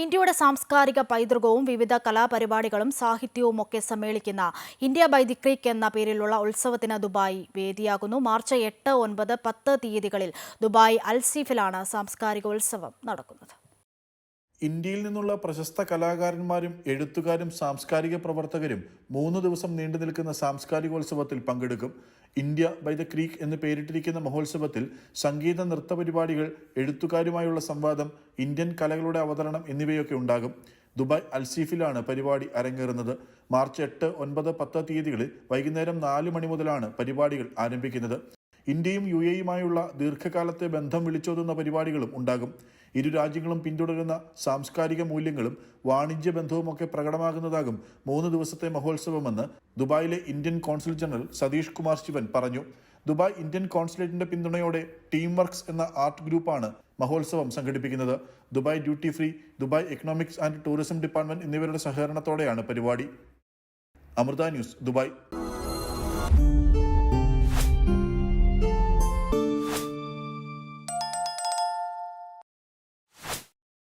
ഇന്ത്യയുടെ സാംസ്കാരിക പൈതൃകവും വിവിധ കലാപരിപാടികളും സാഹിത്യവും ഒക്കെ സമ്മേളിക്കുന്ന ഇന്ത്യ ബൈ ദി ക്രീക്ക് എന്ന പേരിലുള്ള ഉത്സവത്തിന് ദുബായ് വേദിയാകുന്നു. മാർച്ച് എട്ട് ഒൻപത് പത്ത് തീയതികളിൽ ദുബായ് അൽസീഫിലാണ് സാംസ്കാരിക ഉത്സവം നടക്കുന്നത്. ഇന്ത്യയിൽ നിന്നുള്ള പ്രശസ്ത കലാകാരന്മാരും എഴുത്തുകാരും സാംസ്കാരിക പ്രവർത്തകരും മൂന്ന് ദിവസം നീണ്ടു നിൽക്കുന്ന സാംസ്കാരികോത്സവത്തിൽ പങ്കെടുക്കും. ഇന്ത്യ ബൈ ദ ക്രീക്ക് എന്ന് പേരിട്ടിരിക്കുന്ന മഹോത്സവത്തിൽ സംഗീത നൃത്ത പരിപാടികൾ എഴുത്തുകാരുമായുള്ള സംവാദം ഇന്ത്യൻ കലകളുടെ അവതരണം എന്നിവയൊക്കെ ഉണ്ടാകും. ദുബായ് അൽസീഫിലാണ് പരിപാടി അരങ്ങേറുന്നത്. മാർച്ച് എട്ട് ഒൻപത് പത്ത് തീയതികളിൽ വൈകുന്നേരം നാല് മണി മുതലാണ് പരിപാടികൾ ആരംഭിക്കുന്നത്. ഇന്ത്യയും യു എയുമായുള്ള ദീർഘകാലത്തെ ബന്ധം വിളിച്ചോതുന്ന പരിപാടികളും ഉണ്ടാകും. ഇരു രാജ്യങ്ങളും പിന്തുടരുന്ന സാംസ്കാരിക മൂല്യങ്ങളും വാണിജ്യ ബന്ധവുമൊക്കെ പ്രകടമാകുന്നതാകും മൂന്ന് ദിവസത്തെ മഹോത്സവമെന്ന് ദുബായിലെ Indian consul general Satheesh Kumar Sivan പറഞ്ഞു. ദുബായ് ഇന്ത്യൻ കോൺസുലേറ്റിന്റെ പിന്തുണയോടെ ടീം വർക്ക്സ് എന്ന ആർട്ട് ഗ്രൂപ്പാണ് മഹോത്സവം സംഘടിപ്പിക്കുന്നത്. Dubai duty free Dubai economics and tourism department എന്നിവരുടെ സഹകരണത്തോടെയാണ് പരിപാടി. Amrita news Dubai.